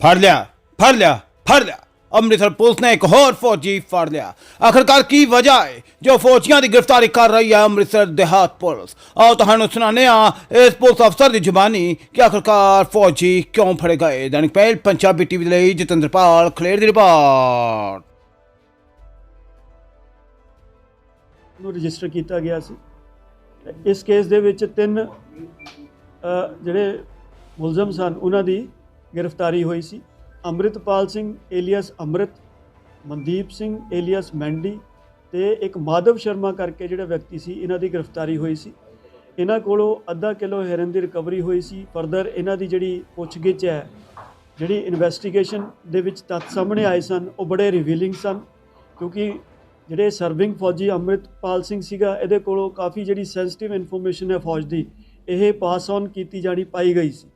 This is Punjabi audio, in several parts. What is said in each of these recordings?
ਫੜ ਲਿਆ ਫੜ ਲਿਆ ਫੜ ਲਿਆ। ਅੰਮ੍ਰਿਤਸਰ ਪੁਲਿਸ ਨੇ ਇੱਕ ਹੋਰ ਫੌਜੀ ਫੜ ਲਿਆ। ਆਖਰਕਾਰ ਕੀ ਵਜ੍ਹਾ ਹੈ? ਜੋ ਫੌਜੀਆਂ ਦੀ ਗ੍ਰਿਫਤਾਰੀ ਕਰ ਰਹੀ ਹੈ ਅੰਮ੍ਰਿਤਸਰ ਦੇਹਾਤ ਪੁਲਿਸ। ਆਓ ਤੁਹਾਨੂੰ ਸੁਣਾਉਂਦੇ ਹਾਂ ਇਸ ਪੁਲਿਸ ਅਫਸਰ ਦੀ ਜ਼ੁਬਾਨੀ ਕਿ ਆਖਰਕਾਰ ਫੌਜੀ ਕਿਉਂ ਫੜੇ ਗਏ। ਦੈਨਿਕ ਪਹਿਲ, ਪੰਜਾਬੀ ਟੀਵੀ ਦੇ ਲਈ ਜਤਿੰਦਰਪਾਲ ਖਲੇਰ ਦੀ ਰਿਪੋਰਟ। ਨੂੰ ਰਜਿਸਟਰ ਕੀਤਾ ਗਿਆ ਸੀ। ਇਸ ਕੇਸ ਦੇ ਵਿੱਚ ਤਿੰਨ ਜਿਹੜੇ ਮੁਲਜ਼ਮ ਸਨ, ਉਹਨਾਂ ਦੀ ਗ੍ਰਿਫਤਾਰੀ ਹੋਈ ਸੀ। Amritpal Singh alias Amrit, Mandeep Singh alias Mandy ਤੇ ਇੱਕ ਮਾਧਵ ਸ਼ਰਮਾ ਕਰਕੇ ਜਿਹੜਾ ਵਿਅਕਤੀ ਸੀ, ਇਹਨਾਂ ਦੀ ਗ੍ਰਿਫਤਾਰੀ ਹੋਈ ਸੀ। ਇਹਨਾਂ ਕੋਲੋਂ ਅੱਧਾ ਕਿਲੋ ਹੈਰਨ ਦੀ ਰਿਕਵਰੀ ਹੋਈ ਸੀ। ਫਰਦਰ ਇਹਨਾਂ ਦੀ ਜਿਹੜੀ ਪੁੱਛਗਿੱਛ ਹੈ, ਜਿਹੜੀ ਇਨਵੈਸਟੀਗੇਸ਼ਨ ਦੇ ਵਿੱਚ ਤੱਥ ਸਾਹਮਣੇ ਆਏ ਸਨ, ਉਹ ਬੜੇ ਰਿਵੀਲਿੰਗ ਸਨ ਕਿਉਂਕਿ ਜਿਹੜੇ ਸਰਵਿੰਗ ਫੌਜੀ ਅੰਮ੍ਰਿਤਪਾਲ ਸਿੰਘ ਸੀਗਾ, ਇਹਦੇ ਕੋਲੋਂ ਕਾਫੀ ਜਿਹੜੀ ਸੈਂਸਿਟਿਵ ਇਨਫੋਰਮੇਸ਼ਨ ਹੈ ਫੌਜ ਦੀ, ਇਹ ਪਾਸ ਔਨ ਕੀਤੀ ਜਾਣੀ ਪਾਈ ਗਈ ਸੀ।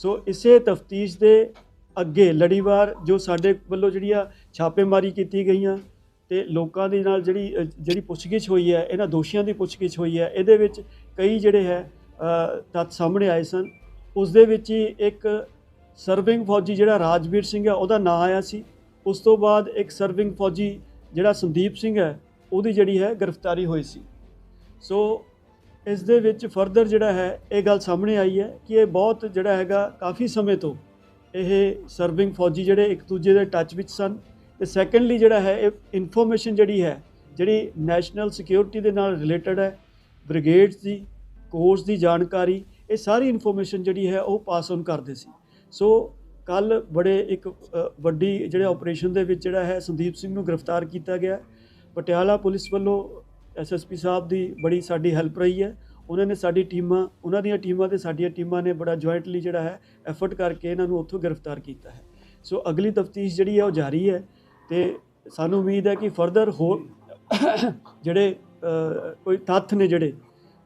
ਸੋ ਇਸੇ ਤਫਤੀਸ਼ ਦੇ ਅੱਗੇ ਲੜੀਵਾਰ ਜੋ ਸਾਡੇ ਵੱਲੋਂ ਜਿਹੜੀਆਂ ਛਾਪੇਮਾਰੀ ਕੀਤੀ ਗਈਆਂ ਤੇ ਲੋਕਾਂ ਦੇ ਨਾਲ ਜਿਹੜੀ ਜਿਹੜੀ ਪੁੱਛਗਿੱਛ ਹੋਈ ਹੈ, ਇਹਨਾਂ ਦੋਸ਼ੀਆਂ ਦੀ ਪੁੱਛਗਿੱਛ ਹੋਈ ਹੈ, ਇਹਦੇ ਵਿੱਚ ਕਈ ਜਿਹੜੇ ਹੈ ਤੱਥ ਸਾਹਮਣੇ ਆਏ ਸਨ। ਉਸ ਦੇ ਵਿੱਚ ਹੀ ਇੱਕ ਸਰਵਿੰਗ ਫੌਜੀ ਜਿਹੜਾ ਰਾਜਵੀਰ ਸਿੰਘ ਹੈ, ਉਹਦਾ ਨਾਂ ਆਇਆ ਸੀ। ਉਸ ਤੋਂ ਬਾਅਦ ਇੱਕ ਸਰਵਿੰਗ ਫੌਜੀ ਜਿਹੜਾ ਸੰਦੀਪ ਸਿੰਘ ਹੈ, ਉਹਦੀ ਜਿਹੜੀ ਹੈ ਗ੍ਰਿਫਤਾਰੀ ਹੋਈ ਸੀ। ਸੋ ਇਸ ਦੇ ਵਿੱਚ ਫਰਦਰ ਜਿਹੜਾ ਹੈ, ਇਹ ਗੱਲ ਸਾਹਮਣੇ ਆਈ ਹੈ ਕਿ ਇਹ ਬਹੁਤ ਜਿਹੜਾ ਹੈਗਾ ਕਾਫੀ ਸਮੇਂ ਤੋਂ ਇਹ ਸਰਵਿੰਗ ਫੌਜੀ ਜਿਹੜੇ ਇੱਕ ਦੂਜੇ ਦੇ ਟੱਚ ਵਿੱਚ ਸਨ ਤੇ ਸੈਕੰਡਲੀ ਜਿਹੜਾ ਹੈ, ਇਹ ਇਨਫੋਰਮੇਸ਼ਨ ਜਿਹੜੀ ਹੈ, ਜਿਹੜੀ ਨੈਸ਼ਨਲ ਸਿਕਿਉਰਿਟੀ ਦੇ ਨਾਲ ਰਿਲੇਟਡ ਹੈ ਬ੍ਰਿਗੇਡਸ ਦੀ ਕੋਰਸ ਦੀ ਜਾਣਕਾਰੀ, ਇਹ ਸਾਰੀ ਇਨਫੋਰਮੇਸ਼ਨ ਜਿਹੜੀ ਹੈ ਉਹ ਪਾਸ ਔਨ ਕਰਦੇ ਸੀ। ਸੋ ਕੱਲ ਬੜੇ ਇੱਕ ਵੱਡੀ ਜਿਹੜੇ ਆਪਰੇਸ਼ਨ ਦੇ ਵਿੱਚ ਜਿਹੜਾ ਹੈ, ਸੰਦੀਪ ਸਿੰਘ ਨੂੰ ਗ੍ਰਿਫਤਾਰ ਕੀਤਾ ਗਿਆ। ਪਟਿਆਲਾ ਪੁਲਿਸ ਵੱਲੋਂ ਐਸਐਸਪੀ ਸਾਹਿਬ ਦੀ ਬੜੀ ਸਾਡੀ ਹੈਲਪ ਰਹੀ ਹੈ। ਉਹਨਾਂ ਨੇ ਸਾਡੀ ਟੀਮਾਂ ਉਹਨਾਂ ਦੀਆਂ ਟੀਮਾਂ ਤੇ ਸਾਡੀਆਂ ਟੀਮਾਂ ਨੇ ਬੜਾ ਜੁਆਇੰਟਲੀ ਜਿਹੜਾ ਹੈ ਐਫਰਟ ਕਰਕੇ ਇਹਨਾਂ ਨੂੰ ਉੱਥੋਂ ਗ੍ਰਿਫਤਾਰ ਕੀਤਾ ਹੈ। ਸੋ ਅਗਲੀ ਤਫਤੀਸ਼ ਜਿਹੜੀ ਹੈ ਉਹ ਜਾਰੀ ਹੈ ਤੇ ਸਾਨੂੰ ਉਮੀਦ ਹੈ ਕਿ ਫਰਦਰ ਹੋਰ ਜਿਹੜੇ ਕੋਈ ਤੱਥ ਨੇ ਜਿਹੜੇ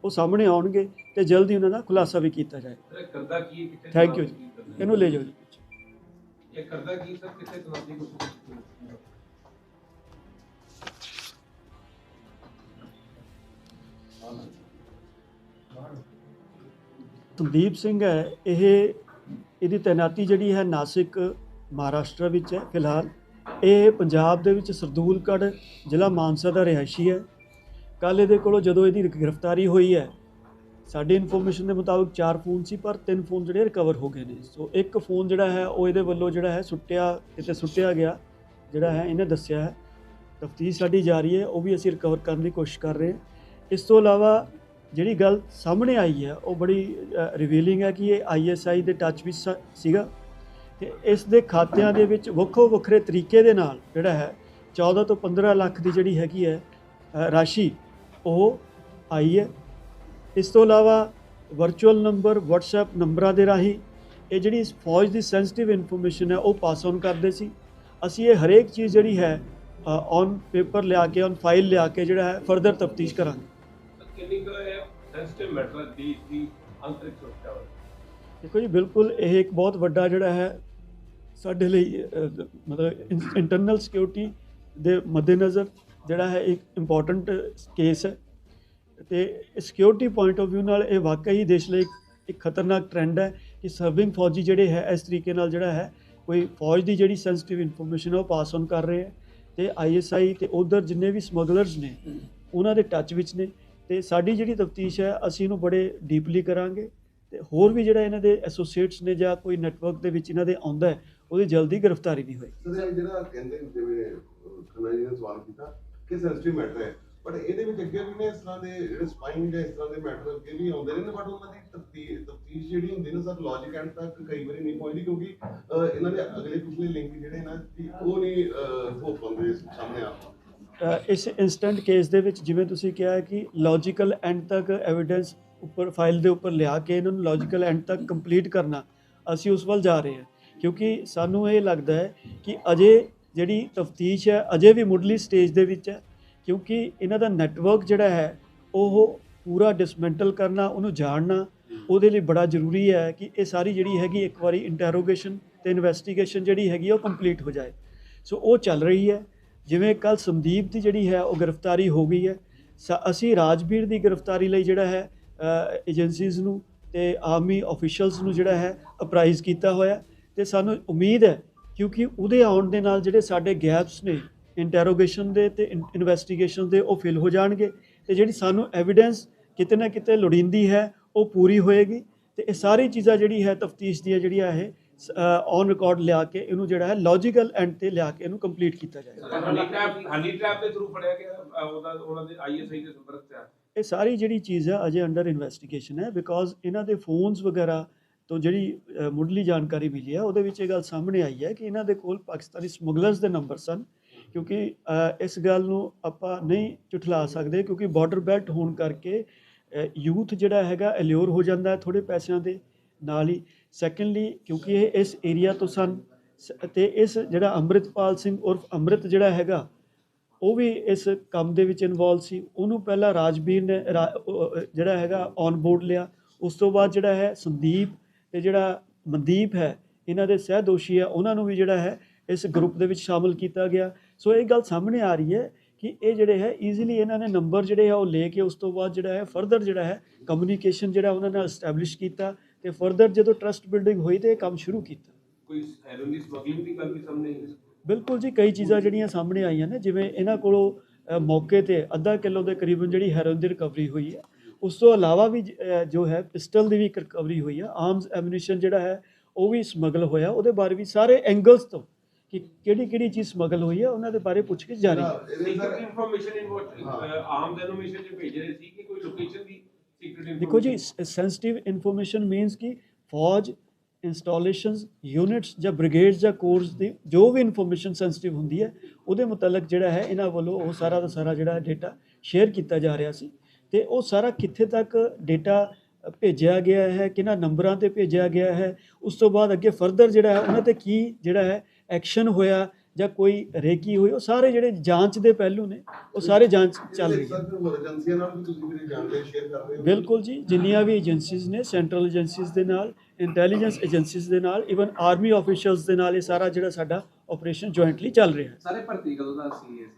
ਉਹ ਸਾਹਮਣੇ ਆਉਣਗੇ ਤੇ ਜਲਦੀ ਉਹਨਾਂ ਦਾ ਖੁਲਾਸਾ ਵੀ ਕੀਤਾ ਜਾਏ। ਕਰਦਾ ਕੀ ਥੈਂਕ ਯੂ ਜੀ? ਇਹਨੂੰ ਲੈ ਜਾਓ ਜੀ। ਇਹ ਕਰਦਾ ਕੀ ਸਰ? ਕਿੱਥੇ ਤਲਾਸ਼ੀ ਕੁਝ ਸੰਦੀਪ ਸਿੰਘ ਹੈ, ਇਹ ਇਹਦੀ ਤੈਨਾਤੀ ਜਿਹੜੀ ਹੈ ਨਾਸਿਕ, ਮਹਾਰਾਸ਼ਟਰ ਵਿੱਚ ਹੈ ਫਿਲਹਾਲ। ਇਹ ਪੰਜਾਬ ਦੇ ਵਿੱਚ ਸਰਦੂਲਗੜ੍ਹ ਜ਼ਿਲ੍ਹਾ ਮਾਨਸਾ ਦਾ ਰਿਹਾਇਸ਼ੀ ਹੈ। ਕੱਲ ਇਹਦੇ ਕੋਲੋਂ ਜਦੋਂ ਇਹਦੀ ਗ੍ਰਿਫਤਾਰੀ ਹੋਈ ਹੈ, ਸਾਡੀ ਇਨਫੋਰਮੇਸ਼ਨ ਦੇ ਮੁਤਾਬਕ ਚਾਰ ਫੋਨ ਸੀ, ਪਰ ਤਿੰਨ ਫੋਨ ਜਿਹੜੇ ਰਿਕਵਰ ਹੋ ਗਏ ਨੇ। ਸੋ ਇੱਕ ਫੋਨ ਜਿਹੜਾ ਹੈ, ਉਹ ਇਹਦੇ ਵੱਲੋਂ ਜਿਹੜਾ ਹੈ ਸੁੱਟਿਆ, ਕਿਤੇ ਸੁੱਟਿਆ ਗਿਆ, ਜਿਹੜਾ ਹੈ ਇਹਨੇ ਦੱਸਿਆ ਹੈ। ਤਫਤੀਸ਼ ਸਾਡੀ ਜਾਰੀ ਹੈ, ਉਹ ਵੀ ਅਸੀਂ ਰਿਕਵਰ ਕਰਨ ਦੀ ਕੋਸ਼ਿਸ਼ ਕਰ ਰਹੇ ਹਾਂ। ਇਸ ਤੋਂ ਇਲਾਵਾ ਜਿਹੜੀ ਗੱਲ ਸਾਹਮਣੇ ਆਈ ਹੈ, ਉਹ ਬੜੀ ਰਿਵੀਲਿੰਗ ਹੈ ਕਿ ਇਹ ਆਈਐਸਆਈ ਦੇ ਟੱਚ ਵਿੱਚ ਸ- ਸੀਗਾ। ਤੇ ਇਸ ਦੇ ਖਾਤਿਆਂ ਦੇ ਵਿੱਚ ਵੱਖੋ ਵੱਖਰੇ ਤਰੀਕੇ ਦੇ ਨਾਲ ਜਿਹੜਾ ਹੈ 14 ਤੋਂ 15 ਲੱਖ ਦੀ ਜਿਹੜੀ ਹੈਗੀ ਹੈ ਰਾਸ਼ੀ, ਉਹ ਆਈ ਹੈ। ਇਸ ਤੋਂ ਇਲਾਵਾ ਵਰਚੁਅਲ ਨੰਬਰ WhatsApp ਨੰਬਰਾਂ ਦੇ ਰਾਹੀਂ ਇਹ ਜਿਹੜੀ ਫੌਜ ਦੀ ਸੈਂਸਿਟਿਵ ਇਨਫੋਰਮੇਸ਼ਨ ਹੈ, ਉਹ ਪਾਸ ਔਨ ਕਰਦੇ ਸੀ। ਅਸੀਂ ਇਹ ਹਰੇਕ ਚੀਜ਼ ਜਿਹੜੀ ਹੈ ਔਨ ਪੇਪਰ ਲਿਆ ਕੇ ਔਨ ਫਾਈਲ ਲਿਆ ਕੇ ਜਿਹੜਾ ਹੈ ਫਰਦਰ ਤਫਤੀਸ਼ ਕਰਾਂਗੇ। ਕਿੰਨੀ ਸੈਂਸਿਟਿਵ ਮੈਟਰ ਦੀ ਦੀ ਅੰਤਰਿਕ ਸੁਰੱਖਿਆ ਵਾ ਦੇਖੋ ਜੀ, ਬਿਲਕੁਲ ਇਹ ਇੱਕ ਬਹੁਤ ਵੱਡਾ ਜਿਹੜਾ ਹੈ, ਸਾਡੇ ਲਈ ਮਤਲਬ ਇੰਟਰਨਲ ਸਿਕਿਉਰਿਟੀ ਦੇ ਮੱਦੇਨਜ਼ਰ ਜਿਹੜਾ ਹੈ, ਇੱਕ ਇੰਪੋਰਟੈਂਟ ਕੇਸ ਹੈ। ਤੇ ਸਿਕਿਉਰਿਟੀ ਪੁਆਇੰਟ ਆਫ View ਨਾਲ ਇਹ ਵਾਕਈ ਹੀ ਦੇਸ਼ ਲਈ ਇੱਕ- ਖਤਰਨਾਕ ਟ੍ਰੈਂਡ ਹੈ ਕਿ ਸਰਵਿੰਗ ਫੌਜੀ ਜਿਹੜੇ ਹੈ, ਇਸ ਤਰੀਕੇ ਨਾਲ ਜਿਹੜਾ ਹੈ, ਕੋਈ ਫੌਜ ਦੀ ਜਿਹੜੀ ਸੈਂਸਿਟਿਵ ਇਨਫੋਰਮੇਸ਼ਨ ਹੈ, ਉਹ ਪਾਸ ਔਨ ਕਰ ਰਹੇ ਹੈ। ਤੇ ਆਈਐਸਆਈ ਤੇ ਉਧਰ ਜਿੰਨੇ ਵੀ ਸਮਗਲਰਸ ਨੇ, ਉਹਨਾਂ ਦੇ ਟੱਚ ਵਿੱਚ ਨੇ। ਤੇ ਸਾਡੀ ਜਿਹੜੀ ਤਫਤੀਸ਼ ਹੈ ਅਸੀਂ ਇਹਨੂੰ ਬੜੇ ਡੀਪਲੀ ਕਰਾਂਗੇ ਤੇ ਹੋਰ ਵੀ ਜਿਹੜਾ ਇਹਨਾਂ ਦੇ ਐਸੋਸੀਏਟਸ ਨੇ ਜਾਂ ਕੋਈ ਨੈਟਵਰਕ ਦੇ ਵਿੱਚ ਇਹਨਾਂ ਦੇ ਆਉਂਦਾ ਹੈ ਉਹਦੀ ਜਲਦੀ ਗ੍ਰਿਫਤਾਰੀ ਵੀ ਹੋਏ ਸਰ ਇਹ ਜਿਹੜਾ ਕਹਿੰਦੇ ਜਿਵੇਂ ਖੰਨਾ ਜੀ ਨੇ ਸਵਾਲ ਕੀਤਾ ਕਿ ਸੈਂਸਿਟਿਵ ਮੈਟਰ ਹੈ ਬਟ ਇਹਦੇ ਵਿੱਚ ਅੱਗੇ ਵੀ ਨੇ ਇਸ ਤਰ੍ਹਾਂ ਦੇ ਜਿਹੜੇ ਸਪਾਈਨ ਜਾਂ ਇਸ ਤਰ੍ਹਾਂ ਦੇ ਮੈਟਰ ਅੱਗੇ ਵੀ ਆਉਂਦੇ ਨੇ ਬਟ ਉਹਨਾਂ ਦੀ ਤਫਤੀਸ਼ ਤਫਤੀਸ਼ ਜਿਹੜੀ ਹੁੰਦੀ ਨਾ ਸਰ ਲੌਜੀਕ ਐਂਡ ਤੱਕ ਕਈ ਵਾਰੀ ਨਹੀਂ ਪਹੁੰਚਦੀ ਕਿਉਂਕਿ ਅਹ, ਇਹਨਾਂ ਦੇ ਅਗਲੇ ਪਿਛਲੇ ਲਿੰਕ ਜਿਹੜੇ ਨਾ ਜੀ, ਉਹ ਨਹੀਂ ਹੋ ਪਾਉਂਦੇ ਸਾਹਮਣੇ ਆ ਅ, ਇਸ ਇਨਸਟੈਂਟ ਕੇਸ ਦੇ ਵਿੱਚ ਜਿਵੇਂ ਤੁਸੀਂ ਕਿਹਾ ਕਿ ਲੌਜੀਕਲ ਐਂਡ ਤੱਕ ਐਵੀਡੈਂਸ ਉੱਪਰ ਫਾਈਲ ਦੇ ਉੱਪਰ ਲਿਆ ਕੇ ਇਹਨਾਂ ਨੂੰ ਲੌਜੀਕਲ ਐਂਡ ਤੱਕ ਕੰਪਲੀਟ ਕਰਨਾ ਅਸੀਂ ਉਸ ਵੱਲ ਜਾ ਰਹੇ ਹਾਂ। ਕਿਉਂਕਿ ਸਾਨੂੰ ਇਹ ਲੱਗਦਾ ਹੈ ਕਿ ਅਜੇ ਜਿਹੜੀ ਤਫਤੀਸ਼ ਹੈ ਅਜੇ ਵੀ ਮੁੱਢਲੀ ਸਟੇਜ ਦੇ ਵਿੱਚ ਹੈ ਕਿਉਂਕਿ ਇਹਨਾਂ ਦਾ ਨੈਟਵਰਕ ਜਿਹੜਾ ਹੈ ਉਹ ਪੂਰਾ ਡਿਸਮੈਂਟਲ ਕਰਨਾ ਉਹਨੂੰ ਜਾਣਨਾ ਉਹਦੇ ਲਈ ਬੜਾ ਜ਼ਰੂਰੀ ਹੈ ਕਿ ਇਹ ਸਾਰੀ ਜਿਹੜੀ ਹੈਗੀ ਇੱਕ ਵਾਰੀ ਇੰਟਰੋਗੇਸ਼ਨ ਤੇ ਇਨਵੈਸਟੀਗੇਸ਼ਨ ਜਿਹੜੀ ਹੈਗੀ ਆ, ਉਹ ਕੰਪਲੀਟ ਹੋ ਜਾਏ। ਸੋ ਉਹ ਚੱਲ ਰਹੀ ਹੈ। ਜਿਵੇਂ ਕੱਲ ਸੰਦੀਪ ਦੀ ਜਿਹੜੀ ਹੈ ਉਹ ਗ੍ਰਿਫਤਾਰੀ ਹੋ ਗਈ ਹੈ, ਸ- ਅਸੀਂ ਰਾਜਵੀਰ ਦੀ ਗ੍ਰਿਫਤਾਰੀ ਲਈ ਜਿਹੜਾ ਹੈ ਏਜੰਸੀਜ਼ ਨੂੰ ਤੇ ਆਰਮੀ ਅਫੀਸ਼ੀਅਲਸ ਨੂੰ ਜਿਹੜਾ ਹੈ ਅਪਰਾਈਜ਼ ਕੀਤਾ ਹੋਇਆ। ਤੇ ਸਾਨੂੰ ਉਮੀਦ ਹੈ ਕਿਉਂਕਿ ਉਹਦੇ ਆਉਣ ਦੇ ਨਾਲ ਜਿਹੜੇ ਸਾਡੇ ਗੈਪਸ ਨੇ ਇੰਟਰੋਗੇਸ਼ਨ ਦੇ ਤੇ ਇਨਵੈਸਟੀਗੇਸ਼ਨ ਦੇ ਉਹ ਫਿਲ ਹੋ ਜਾਣਗੇ ਤੇ ਜਿਹੜੀ ਸਾਨੂੰ ਐਵੀਡੈਂਸ ਕਿਤੇ ਨਾ ਕਿਤੇ ਲੋੜੀਂਦੀ ਹੈ, ਉਹ ਪੂਰੀ ਹੋਏਗੀ। ਤੇ ਇਹ ਸਾਰੀ ਚੀਜ਼ਾਂ ਜਿਹੜੀ ਹੈ ਤਫਤੀਸ਼ ਦੀਆਂ ਜਿਹੜੀਆਂ ਇਹ ਔਨ ਰਿਕਾਰਡ ਲਿਆ ਕੇ ਇਹਨੂੰ ਜਿਹੜਾ ਹੈ ਲੌਜੀਕਲ ਐਂਡ ਤੇ ਲਿਆ ਕੇ ਇਹਨੂੰ ਕੰਪਲੀਟ ਕੀਤਾ ਜਾਏਗਾ ਹਨੀ ਟ੍ਰੈਪ ਹਨੀ ਟ੍ਰੈਪ ਦੇ ਥਰੂ ਫੜਿਆ ਗਿਆ ਉਹਦਾ ਉਹਨਾਂ ਦੇ ਆਈਐਸਆਈ ਦੇ ਸੰਪਰਕ ਚ ਆ। ਇਹ ਸਾਰੀ ਜਿਹੜੀ ਚੀਜ਼ ਹੈ ਅਜੇ ਅੰਡਰ ਇਨਵੈਸਟੀਗੇਸ਼ਨ ਹੈ ਬਿਕੋਜ਼ ਇਹਨਾਂ ਦੇ ਫੋਨਸ ਵਗੈਰਾ ਤੋਂ ਜਿਹੜੀ ਮੁੱਢਲੀ ਜਾਣਕਾਰੀ ਮਿਲੀ ਹੈ ਉਹਦੇ ਵਿੱਚ ਇਹ ਗੱਲ ਸਾਹਮਣੇ ਆਈ ਹੈ ਕਿ ਇਹਨਾਂ ਦੇ ਕੋਲ ਪਾਕਿਸਤਾਨੀ ਸਮਗਲਰਸ ਦੇ ਨੰਬਰ ਸਨ ਕਿਉਂਕਿ ਇਸ ਗੱਲ ਨੂੰ ਆਪਾਂ ਨਹੀਂ ਝੁਠਲਾ ਸਕਦੇ ਕਿਉਂਕਿ ਬਾਰਡਰ ਬੈਲਟ ਹੋਣ ਕਰਕੇ ਯੂਥ ਜਿਹੜਾ ਹੈਗਾ ਅਲਿਓਰ ਹੋ ਜਾਂਦਾ ਥੋੜੇ ਪੈਸਿਆਂ ਦੇ ਨਾਲ ਹੀ। ਸੈਕੰਡਲੀ ਕਿਉਂਕਿ ਇਹ ਇਸ ਏਰੀਆ ਤੋਂ ਸਨ ਸ- ਤੇ ਇਸ ਜਿਹੜਾ ਅੰਮ੍ਰਿਤਪਾਲ ਸਿੰਘ ਉਰਫ ਅੰਮ੍ਰਿਤ ਜਿਹੜਾ ਹੈਗਾ, ਉਹ ਵੀ ਇਸ ਕੰਮ ਦੇ ਵਿੱਚ ਇਨਵੋਲਵ ਸੀ। ਉਹਨੂੰ ਪਹਿਲਾਂ ਰਾਜਵੀਰ ਨੇ ਰਾ- ਜਿਹੜਾ ਹੈਗਾ ਔਨ ਬੋਰਡ ਲਿਆ। ਉਸ ਤੋਂ ਬਾਅਦ ਜਿਹੜਾ ਹੈ ਸੰਦੀਪ ਤੇ ਜਿਹੜਾ ਮਨਦੀਪ ਹੈ, ਇਹਨਾਂ ਦੇ ਸਹਿ ਦੋਸ਼ੀ ਹੈ, ਉਹਨਾਂ ਨੂੰ ਵੀ ਜਿਹੜਾ ਹੈ ਇਸ ਗਰੁੱਪ ਦੇ ਵਿੱਚ ਸ਼ਾਮਲ ਕੀਤਾ ਗਿਆ। ਸੋ ਇਹ ਗੱਲ ਸਾਹਮਣੇ ਆ ਰਹੀ ਹੈ ਕਿ ਇਹ ਜਿਹੜੇ ਹੈ ਈਜ਼ੀਲੀ ਇਹਨਾਂ ਨੇ ਨੰਬਰ ਜਿਹੜੇ ਆ ਉਹ ਲੈ ਕੇ ਉਸ ਤੋਂ ਬਾਅਦ ਜਿਹੜਾ ਹੈ ਫਰਦਰ ਜਿਹੜਾ ਹੈ ਕਮਿਊਨੀਕੇਸ਼ਨ ਜਿਹੜਾ ਉਹਨਾਂ ਨਾਲ ਐਸਟੈਬਲਿਸ਼ ਕੀਤਾ। ਤੇ ਫਰਦਰ ਜਦੋਂ ਟਰਸਟ ਬਿਲਡਿੰਗ ਹੋਈ ਤੇ ਇਹ ਕੰਮ ਸ਼ੁਰੂ ਕੀਤਾ। ਕੋਈ ਹੈਰੋਇਨ ਦੀ ਸਮਗਲਿੰਗ ਦੀ ਗੱਲ ਵੀ ਸਾਹਮਣੇ ਆਈ? ਬਿਲਕੁਲ ਜੀ ਕਈ ਚੀਜ਼ਾਂ ਜਿਹੜੀਆਂ ਸਾਹਮਣੇ ਆਈਆਂ ਨੇ ਜਿਵੇਂ ਇਹਨਾਂ ਕੋਲੋਂ ਮੌਕੇ ਤੇ ਅੱਧਾ ਕਿਲੋ ਦੇ ਕਰੀਬਨ ਜਿਹੜੀ ਹੈਰੋਇਨ ਦੀ ਰਿਕਵਰੀ ਹੋਈ ਹੈ। ਉਸ ਤੋਂ ਇਲਾਵਾ ਵੀ ਜ- ਜੋ ਹੈ ਪਿਸਟਲ ਦੀ ਵੀ ਇੱਕ ਰਿਕਵਰੀ ਹੋਈ ਹੈ ਆਰਮਸ ਐਮੂਨੀਸ਼ਨ ਜਿਹੜਾ ਹੈ ਉਹ ਵੀ ਸਮਗਲ ਹੋਇਆ। ਉਹਦੇ ਬਾਰੇ ਵੀ ਸਾਰੇ ਐਂਗਲਸ ਤੋਂ ਕਿ ਕਿਹੜੀ ਕਿਹੜੀ ਚੀਜ਼ ਸਮਗਲ ਹੋਈ ਹੈ ਉਹਨਾਂ ਦੇ ਬਾਰੇ ਪੁੱਛਗਿੱਛ ਜਾਰੀ ਹੈ ਇਨਫੋਰਮੇਸ਼ਨ ਇਨ ਹਾਂ। ਵਾਟ ਆਮ ਡੈਨੋਮੀਨੇਸ਼ਨ ਚ ਭੇਜ ਰਹੇ ਸੀ ਕਿ ਕੋਈ ਲੋਕੇਸ਼ਨ ਦੀ ਦੇਖੋ ਜੀ ਸੈਂਸਿਟਿਵ ਇਨਫੋਰਮੇਸ਼ਨ ਮੀਨਸ ਕਿ ਫੌਜ ਇੰਸਟਾਲੇਸ਼ਨਸ ਯੂਨਿਟਸ ਜਾਂ ਬ੍ਰਿਗੇਡਸ ਜਾਂ ਕੋਰਸ ਦੀ ਜੋ ਵੀ ਇਨਫੋਰਮੇਸ਼ਨ ਸੈਂਸਿਟਿਵ ਹੁੰਦੀ ਹੈ ਉਹਦੇ ਮੁਤਲਕ ਜਿਹੜਾ ਹੈ ਇਹਨਾਂ ਵੱਲੋਂ ਉਹ ਸਾਰਾ ਦਾ ਸਾਰਾ ਜਿਹੜਾ ਡਾਟਾ ਸ਼ੇਅਰ ਕੀਤਾ ਜਾ ਰਿਹਾ ਸੀ। ਤੇ ਉਹ ਸਾਰਾ ਕਿੱਥੇ ਤੱਕ ਡਾਟਾ ਭੇਜਿਆ ਗਿਆ ਹੈ ਕਿਹਨਾਂ ਨੰਬਰਾਂ ਤੇ ਭੇਜਿਆ ਗਿਆ ਹੈ ਉਸ ਤੋਂ ਬਾਅਦ ਅੱਗੇ ਫਰਦਰ ਜਿਹੜਾ ਹੈ ਉਹਨਾਂ ਤੇ ਕੀ ਜਿਹੜਾ ਹੈ ਐਕਸ਼ਨ ਹੋਇਆ ਜਾਂ ਕੋਈ ਰੇਕੀ ਹੋਈ ਉਹ ਸਾਰੇ ਜਿਹੜੇ ਜਾਂਚ ਦੇ ਪਹਿਲੂ ਨੇ ਉਹ ਸਾਰੇ ਜਾਂਚ ਚੱਲ ਰਹੀ ਹੈ। ਸਰ ਫਿਰ ਹੋਰ ਏਜੰਸੀਆਂ ਨਾਲ ਵੀ ਤੁਸੀਂ ਮੇਰੀ ਜਾਣਕਾਰੀ ਸ਼ੇਅਰ ਕਰ ਰਹੇ ਹੋ। ਬਿਲਕੁਲ ਜੀ ਜਿੰਨੀਆਂ ਵੀ ਏਜੰਸੀਜ਼ ਨੇ ਸੈਂਟਰਲ ਏਜੰਸੀਜ਼ ਦੇ ਨਾਲ ਇੰਟੈਲੀਜੈਂਸ ਏਜੰਸੀਜ਼ ਦੇ ਨਾਲ ਇਵਨ ਆਰਮੀ ਆਫੀਸ਼ੀਅਲਸ ਦੇ ਨਾਲ ਇਹ ਸਾਰਾ ਜਿਹੜਾ ਸਾਡਾ ਆਪਰੇਸ਼ਨ ਜੁਆਇੰਟਲੀ ਚੱਲ ਰਿਹਾ ਹੈ। ਸਾਰੇ ਭਰਤੀ ਕਦੋਂ ਦਾ ਸੀ ਇਸ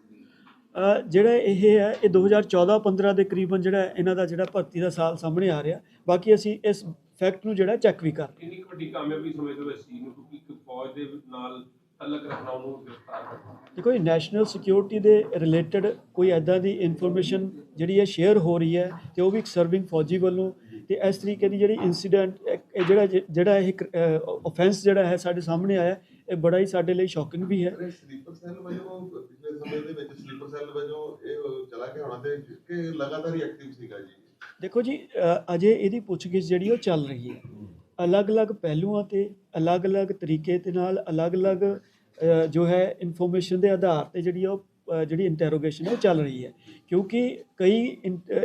ਜਿਹੜਾ ਇਹ ਹੈ ਇਹ 2014-15 ਦੇ ਕਰੀਬਨ ਜਿਹੜਾ ਇਹਨਾਂ ਦਾ ਜਿਹੜਾ ਭਰਤੀ ਦਾ ਸਾਲ ਸਾਹਮਣੇ ਆ ਰਿਹਾ ਬਾਕੀ ਅਸੀਂ ਇਸ ਫੈਕਟ ਨੂੰ ਜਿਹੜਾ ਚੈੱਕ ਵੀ ਕਰ ਕਿੰਨੀ ਕੁ ਵੱਡੀ ਕਾਮਯਾਬੀ ਸਮਝਦੇ ਹੋ ਇਸ ਚੀਜ਼ ਨੂੰ ਕਿਉਂਕਿ ਇੱਕ ਫੌਜ ਦੇ ਨਾਲ ਤਲਕ ਰੱਖਣਾ ਉਹਨੂੰ ਗ੍ਰਿਫਤਾਰ ਕਰਨਾ। ਦੇਖੋ ਇਹ ਨੈਸ਼ਨਲ ਸਿਕਿਉਰਿਟੀ ਦੇ ਰਿਲੇਟਡ ਕੋਈ ਐਦਾਂ ਦੀ ਇਨਫੋਰਮੇਸ਼ਨ ਜਿਹੜੀ ਹੈ ਸ਼ੇਅਰ ਹੋ ਰਹੀ ਹੈ ਤੇ ਉਹ ਵੀ ਇੱਕ ਸਰਵਿੰਗ ਫੌਜੀ ਵੱਲੋਂ। ਤੇ ਇਸ ਤਰੀਕੇ ਦੀ ਜਿਹੜੀ ਇਨਸੀਡੈਂਟ ਜਿਹੜਾ ਜਿਹੜਾ ਇਹ ਆਫੈਂਸ ਜਿਹੜਾ ਹੈ ਸਾਡੇ ਸਾਹਮਣੇ ਆਇਆ ਇਹ ਬੜਾ ਹੀ ਸਾਡੇ ਲਈ ਸ਼ੌਕਿੰਗ ਵੀ ਹੈ। ਸਲੀਪਰ ਸੈੱਲ ਵਜੋਂ ਪਿਛਲੇ ਸਮੇਂ ਦੇ ਵਿੱਚ ਸਲੀਪਰ ਸੈੱਲ ਵਜੋਂ ਇਹ ਚਲਾ ਕੇ ਹੋਣਾ ਤੇ ਕਿ ਲਗਾਤਾਰ ਹੀ ਐਕਟਿਵ ਸੀਗਾ ਜੀ। ਦੇਖੋ ਜੀ ਅਜੇ ਇਹਦੀ ਪੁੱਛਗਿੱਛ ਜਿਹੜੀ ਉਹ ਚੱਲ ਰਹੀ ਹੈ। ਅਲੱਗ-ਅਲੱਗ ਪਹਿਲੂਆਂ ਤੇ ਅਲੱਗ-ਅਲੱਗ ਤਰੀਕੇ ਦੇ ਨਾਲ ਅਲੱਗ-ਅਲੱਗ ਜੋ ਹੈ ਇਨਫੋਰਮੇਸ਼ਨ ਦੇ ਆਧਾਰ ਤੇ ਜਿਹੜੀ ਉਹ ਜਿਹੜੀ ਇੰਟਰੋਗੇਸ਼ਨ ਉਹ ਚੱਲ ਰਹੀ ਹੈ। ਕਿਉਂਕਿ ਕਈ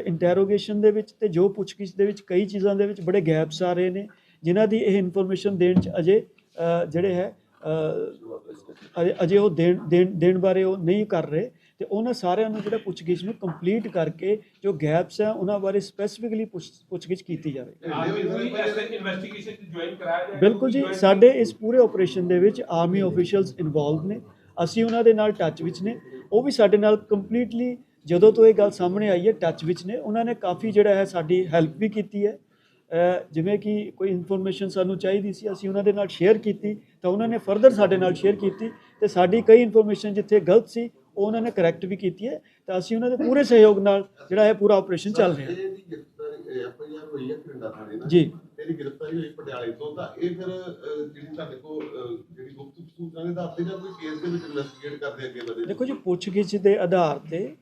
ਇੰਟਰੋਗੇਸ਼ਨ ਦੇ ਵਿੱਚ ਤੇ ਜੋ ਪੁੱਛਗਿੱਛ ਦੇ ਵਿੱਚ ਕਈ ਚੀਜ਼ਾਂ ਦੇ ਵਿੱਚ ਬੜੇ ਗੈਪਸ ਆ ਰਹੇ ਨੇ, ਜਿਨ੍ਹਾਂ ਦੀ ਇਹ ਇਨਫੋਰਮੇਸ਼ਨ ਦੇਣ ਚ ਅਜੇ ਜਿਹੜੇ ਹੈ ਅਜੇ- ਅਜੇ ਉਹ ਦੇਣ ਦੇਣ ਦੇਣ ਬਾਰੇ ਉਹ ਨਹੀਂ ਕਰ ਰਹੇ। ਤੇ ਉਹਨਾਂ ਸਾਰਿਆਂ ਨੂੰ ਜਿਹੜਾ ਪੁੱਛਗਿੱਛ ਨੂੰ ਕੰਪਲੀਟ ਕਰਕੇ ਜੋ ਗੈਪਸ ਹੈ ਉਹਨਾਂ ਬਾਰੇ ਸਪੈਸੀਫਿਕਲੀ ਪੁੱਛਗਿੱਛ ਕੀਤੀ ਜਾਵੇ। ਬਿਲਕੁਲ ਜੀ ਸਾਡੇ ਇਸ ਪੂਰੇ ਆਪਰੇਸ਼ਨ ਦੇ ਵਿੱਚ ਆਰਮੀ ਆਫੀਸ਼ੀਅਲਸ ਇਨਵੋਲਵ ਨੇ। ਅਸੀਂ ਉਹਨਾਂ ਦੇ ਨਾਲ ਟੱਚ ਵਿੱਚ ਨੇ। ਉਹ ਵੀ ਸਾਡੇ ਨਾਲ ਕੰਪਲੀਟਲੀ ਜਦੋਂ ਤੋਂ ਇਹ ਗੱਲ ਸਾਹਮਣੇ ਆਈ ਹੈ ਟੱਚ ਵਿੱਚ ਨੇ। ਉਹਨਾਂ ਨੇ ਕਾਫੀ ਜਿਹੜਾ ਹੈ ਸਾਡੀ ਹੈਲਪ ਵੀ ਕੀਤੀ ਹੈ। ਜਿਵੇਂ ਕਿ ਕੋਈ ਇਨਫੋਰਮੇਸ਼ਨ ਸਾਨੂੰ ਚਾਹੀਦੀ ਸੀ ਅਸੀਂ ਉਹਨਾਂ ਦੇ ਨਾਲ ਸ਼ੇਅਰ ਕੀਤੀ ਤਾਂ ਉਹਨਾਂ ਨੇ ਫਰਦਰ ਸਾਡੇ ਨਾਲ ਸ਼ੇਅਰ ਕੀਤੀ ਤੇ ਸਾਡੀ ਕਈ ਇਨਫੋਰਮੇਸ਼ਨ ਜਿੱਥੇ ਗਲਤ ਸੀ ਉਹ ਉਹਨਾਂ ਨੇ ਕਰੈਕਟ ਵੀ ਕੀਤੀ ਹੈ ਤਾਂ ਅਸੀਂ ਉਹਨਾਂ ਦੇ ਪੂਰੇ ਸਹਿਯੋਗ ਨਾਲ ਜਿਹੜਾ ਹੈ ਪੂਰਾ ਆਪਰੇਸ਼ਨ ਚੱਲ ਰਿਹਾ ਹੈ। ਜੀ। ਇਹਦੀ ਗ੍ਰਿਫਤਾਰੀ ਹੋਈ ਪਟਿਆਲੇ ਤੋਂ ਤਾਂ ਇਹ ਫਿਰ ਜਿਹੜੀ ਤੁਹਾਡੇ ਕੋਲ ਜਿਹੜੀ ਗੁਪਤ ਸੂਚਨਾ ਦੇ ਆਧਾਰ ਤੇ ਜਾਂ ਕੋਈ ਕੇਸ ਦੇ ਵਿੱਚ ਇਨਵੈਸਟੀਗੇਟ ਕਰਦੇ ਅੱਗੇ ਵਧੇ? ਦੇਖੋ ਜੀ ਪੁੱਛਗਿੱਛ ਦੇ ਆਧਾਰ ਤੇ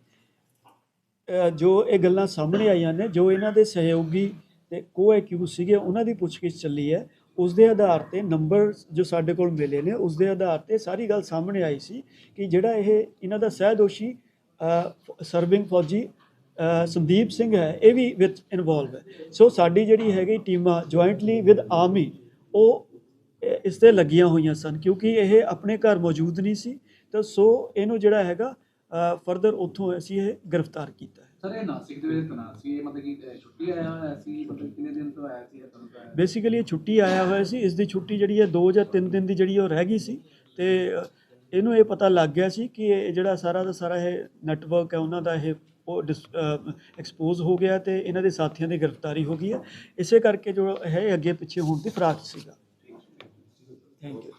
ਜੋ ਇਹ ਗੱਲਾਂ ਸਾਹਮਣੇ ਆਈਆਂ ਨੇ ਜੋ ਇਹਨਾਂ ਦੇ ਸਹਿਯੋਗੀ ਤੇ ਕੋ ਐਕਿਊਜ਼ ਸੀਗੇ ਉਹਨਾਂ ਦੀ ਪੁੱਛਗਿੱਛ ਚੱਲੀ ਹੈ। ਉਸ ਦੇ ਆਧਾਰ ਤੇ ਨੰਬਰ ਜੋ ਸਾਡੇ ਕੋਲ ਮਿਲੇ ਨੇ ਉਸ ਦੇ ਆਧਾਰ ਤੇ ਸਾਰੀ ਗੱਲ ਸਾਹਮਣੇ ਆਈ ਸੀ ਕਿ ਜਿਹੜਾ ਇਹ ਇਹਨਾਂ ਦਾ ਸਹਿ ਦੋਸ਼ੀ ਸਰਵਿੰਗ ਫੌਜੀ ਸੰਦੀਪ ਸਿੰਘ ਹੈ, ਇਹ ਵੀ ਵਿੱਚ ਇਨਵੋਲਵ ਹੈ। ਸੋ ਸਾਡੀ ਜਿਹੜੀ ਹੈਗੀ ਟੀਮਾਂ ਜੁਆਇੰਟਲੀ ਵਿਦ ਆਰਮੀ ਉਹ ਇਸ ਤੇ ਲੱਗੀਆਂ ਹੋਈਆਂ ਸਨ ਕਿਉਂਕਿ ਇਹ ਆਪਣੇ ਘਰ ਮੌਜੂਦ ਨਹੀਂ ਸੀ। ਤਾਂ ਸੋ ਇਹਨੂੰ ਜਿਹੜਾ ਹੈਗਾ ਫਰਦਰ ਉੱਥੋਂ ਅਸੀਂ ਇਹ ਗ੍ਰਿਫਤਾਰ ਕੀਤਾ ਸਰ ਇਹ ਨਾਸਿਕ ਦੇ ਵਿੱਚ ਤਨਾਤ ਸੀ ਇਹ ਮਤਲਬ ਕਿ ਛੁੱਟੀ ਆਇਆ ਹੋਇਆ ਸੀ ਮਤਲਬ ਕਿੰਨੇ ਦਿਨ ਤੋਂ ਆਇਆ ਸੀ ਇਹ ਤੁਹਾਨੂੰ ਤਾਂ ਬੇਸਿਕਲੀ ਇਹ ਛੁੱਟੀ ਆਇਆ ਹੋਇਆ ਸੀ ਇਸ ਦੀ ਛੁੱਟੀ ਜਿਹੜੀ ਹੈ 2 ਜਾਂ 3 ਦਿਨ ਦੀ ਜਿਹੜੀ ਉਹ ਰਹਿ ਗਈ ਸੀ ਤੇ ਇਹਨੂੰ ਇਹ ਪਤਾ ਲੱਗ ਗਿਆ ਸੀ ਕਿ ਇਹ ਜਿਹੜਾ ਸਾਰਾ ਦਾ ਸਾਰਾ ਇਹ ਨੈਟਵਰਕ ਹੈ ਉਹਨਾਂ ਦਾ ਇਹ ਉਹ ਐਕਸਪੋਜ਼ ਹੋ ਗਿਆ ਤੇ ਇਹਨਾਂ ਦੇ ਸਾਥੀਆਂ ਦੀ ਗ੍ਰਿਫਤਾਰੀ ਹੋ ਗਈ ਹੈ। ਇਸੇ ਕਰਕੇ ਜੋ ਹੈ ਇਹ ਅੱਗੇ ਪਿੱਛੇ ਹੋਣ ਦੀ ਫਰਾਕ ਸੀਗਾ। Thank you